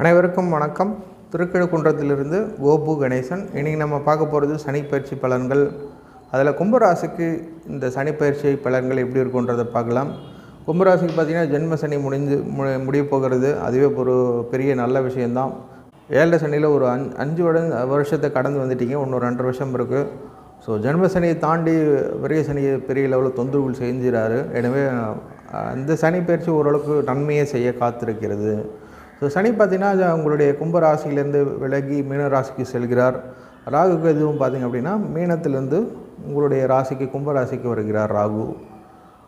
அனைவருக்கும் வணக்கம். திருக்கழுக்குன்றத்திலிருந்து கோபு கணேசன். இன்றைக்கி நம்ம பார்க்க போகிறது சனிப்பயிற்சி பலன்கள். அதில் கும்பராசிக்கு இந்த சனிப்பயிற்சி பலன்கள் எப்படி இருக்குன்றதை பார்க்கலாம். கும்பராசிக்கு பார்த்திங்கன்னா ஜென்ம சனி முடிஞ்சு மு முடிய போகிறது. அதுவே ஒரு பெரிய நல்ல விஷயந்தான் ஏழரை சனியில் ஒரு அஞ் அஞ்சு வட வருஷத்தை கடந்து வந்துட்டீங்க. இன்னும் ரெண்டு வருஷம் இருக்குது ஸோ ஜென்ம சனியை தாண்டி பெரிய சனியை பெரிய லெவலில் தொந்தரவுகள் செஞ்சுறாரு. எனவே அந்த சனி பயிற்சி ஓரளவுக்கு நன்மையை செய்ய காத்திருக்கிறது. ஸோ சனி பார்த்தீங்கன்னா உங்களுடைய கும்ப ராசியிலேருந்து விலகி மீன ராசிக்கு செல்கிறார். ராகு எதுவும் பார்த்தீங்க அப்படின்னா மீனத்திலேருந்து உங்களுடைய ராசிக்கு கும்ப ராசிக்கு வருகிறார் ராகு.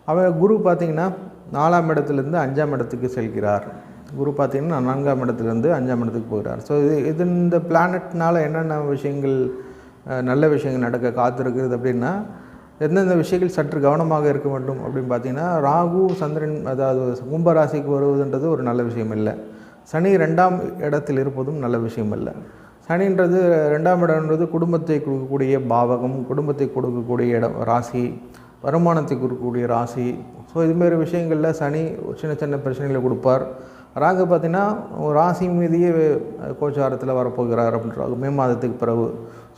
அவர் குரு பார்த்திங்கன்னா நாலாம் இடத்துலேருந்து அஞ்சாம் இடத்துக்கு செல்கிறார். குரு பார்த்திங்கன்னா நான்காம் இடத்துலேருந்து அஞ்சாம் இடத்துக்கு போகிறார். ஸோ இது இது இந்த பிளானட்னால் என்னென்ன விஷயங்கள் நல்ல விஷயங்கள் நடக்க காத்திருக்கிறது அப்படின்னா எந்தெந்த விஷயங்கள் சற்று கவனமாக இருக்க வேண்டும் அப்படின்னு பார்த்தீங்கன்னா ராகு சந்திரன் அதாவது கும்பராசிக்கு வருவதுன்றது ஒரு நல்ல விஷயம் இல்லை. சனி ரெண்டாம் இடத்தில் இருப்பதும் நல்ல விஷயம் இல்லை சனின்றது ரெண்டாம் இடம்ன்றது குடும்பத்தை கொடுக்கக்கூடிய பாவகம் குடும்பத்தை கொடுக்கக்கூடிய இடம் ராசி வருமானத்தை கொடுக்கக்கூடிய ராசி. ஸோ இதுமாரி விஷயங்களில் சனி சின்ன சின்ன பிரச்சனைகளை கொடுப்பார். ராகு பார்த்தீங்கன்னா ஒரு ராசி மீதியே கோச்சாரத்தில் வரப்போகிறார் அப்படின்ற மே மாதத்துக்கு பிறகு.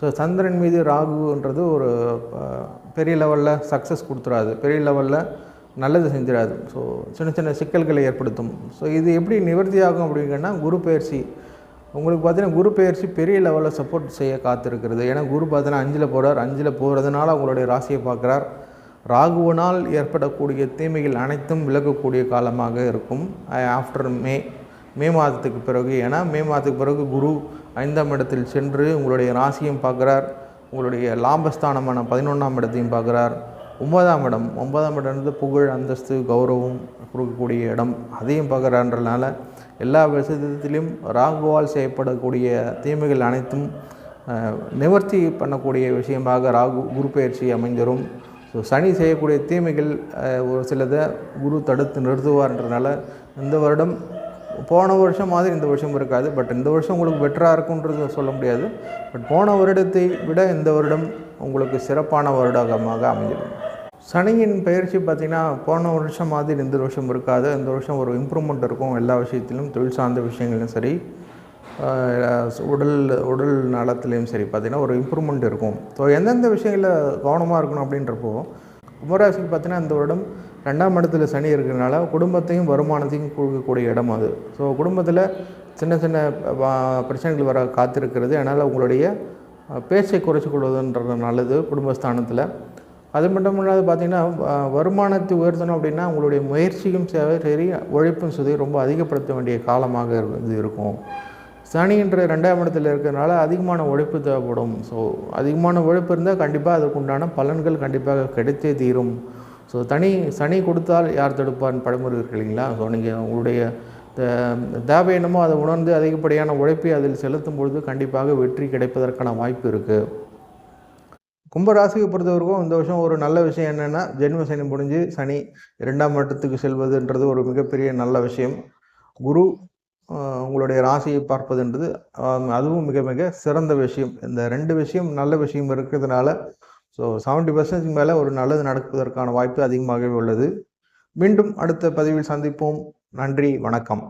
ஸோ சந்திரன் மீது ராகுன்றது ஒரு பெரிய லெவலில் சக்ஸஸ் கொடுத்துறாது. பெரிய லெவலில் நல்லது செஞ்சிடாது. ஸோ சின்ன சின்ன சிக்கல்களை ஏற்படுத்தும். ஸோ இது எப்படி நிவர்த்தி ஆகும் அப்படிங்கன்னா குரு பயிற்சி உங்களுக்கு பார்த்தீங்கன்னா குரு பயிற்சி பெரிய லெவலில் சப்போர்ட் செய்ய காத்திருக்கிறது. ஏன்னா குரு பார்த்தீங்கன்னா அஞ்சில் போகிறார் அஞ்சில் போகிறதுனால உங்களுடைய ராசியை பார்க்குறார். ராகுவனால் ஏற்படக்கூடிய தீமைகள் அனைத்தும் விலகக்கூடிய காலமாக இருக்கும். ஆஃப்டர் மே மே மாதத்துக்கு பிறகு. ஏன்னா மே மாதத்துக்கு பிறகு குரு ஐந்தாம் இடத்தில் சென்று உங்களுடைய ராசியும் பார்க்குறார். உங்களுடைய லாபஸ்தானமான பதினொன்றாம் இடத்தையும் பார்க்குறார். ஒன்பதாம் இடம் ஒன்பதாம் இடம்ன்றது புகழ் அந்தஸ்து கௌரவம் கொடுக்கக்கூடிய இடம். அதையும் பார்க்குறான்றனால எல்லா விஷயத்திலையும் ராகுவால் செய்யப்படக்கூடிய தீமைகள் அனைத்தும் நிவர்த்தி பண்ணக்கூடிய விஷயமாக ராகு குரு பயிற்சி அமைஞ்சிரும் ஸோ சனி செய்யக்கூடிய தீமைகள் ஒரு சிலதை குரு தடுத்து நிறுத்துவார்ன்றனால இந்த வருடம் போன வருஷம் மாதிரி இந்த வருஷம் இருக்காது. பட் இந்த வருஷம் உங்களுக்கு பெட்டராக இருக்குன்றது சொல்ல முடியாது. பட் போன வருடத்தை விட இந்த வருடம் உங்களுக்கு சிறப்பான வருடமாக அமைஞ்சிடும் சனியின் பயிற்சி பார்த்திங்கன்னா போன வருஷம் மாதிரி இந்த வருஷம் இருக்காது. இந்த வருஷம் ஒரு இம்ப்ரூவ்மெண்ட் இருக்கும். எல்லா விஷயத்திலும் தொழில் சார்ந்த விஷயங்களும் சரி உடல் உடல் நலத்துலேயும் சரி பார்த்திங்கன்னா ஒரு இம்ப்ரூவ்மெண்ட் இருக்கும். ஸோ எந்தெந்த விஷயங்களில் கவனமாக இருக்கணும் அப்படின்றப்போ கும்பராசிக்கு பார்த்தீங்கன்னா இந்த வருடம் ரெண்டாம் இடத்துல சனி இருக்கிறனால குடும்பத்தையும் வருமானத்தையும் கொடுக்கக்கூடிய இடம் அது. ஸோ குடும்பத்தில் சின்ன சின்ன பிரச்சனைகள் வர காத்திருக்கிறது. அதனால் உங்களுடைய பேச்சை குறைச்சி கொள்வதுன்றது நல்லது. குடும்பஸ்தானத்தில் அது மட்டும் இல்லாத பார்த்தீங்கன்னா வருமானத்தை உயர்த்தணும் அப்படின்னா உங்களுடைய முயற்சியும் சேவை சரி உழைப்பும் சரி ரொம்ப அதிகப்படுத்த வேண்டிய காலமாக இது இருக்கும். சனின்ற ரெண்டாம் இடத்துல இருக்கிறதுனால அதிகமான உழைப்பு தேவைப்படும். ஸோ அதிகமான உழைப்பு இருந்தால் கண்டிப்பாக அதுக்குண்டான பலன்கள் கண்டிப்பாக கிடைத்தே தீரும். ஸோ தனி சனி கொடுத்தால் யார் தடுப்பார்னு பழமொழி இருக்கு இல்லைங்களா? ஸோ நீங்கள் உங்களுடைய தேவை என்னமோ அதை உணர்ந்து அதிகப்படியான உழைப்பை அதில் செலுத்தும் பொழுது கண்டிப்பாக வெற்றி கிடைப்பதற்கான வாய்ப்பு இருக்குது கும்பராசியை பொறுத்தவரைக்கும் இந்த வருஷம் ஒரு நல்ல விஷயம் என்னென்னா ஜென்ம சனி முடிஞ்சு சனி இரண்டாம் மட்டத்துக்கு செல்வதுன்றது ஒரு மிகப்பெரிய நல்ல விஷயம். குரு உங்களுடைய ராசியை பார்ப்பதுன்றது அதுவும் மிக மிக சிறந்த விஷயம். இந்த ரெண்டு விஷயம் நல்ல விஷயம் இருக்கிறதுனால ஸோ செவன்ட்டி பர்சன்டேஜ் மேலே ஒரு நல்லது நடப்பதற்கான வாய்ப்பு அதிகமாகவே உள்ளது. மீண்டும் அடுத்த பதிவில் சந்திப்போம். நன்றி வணக்கம்.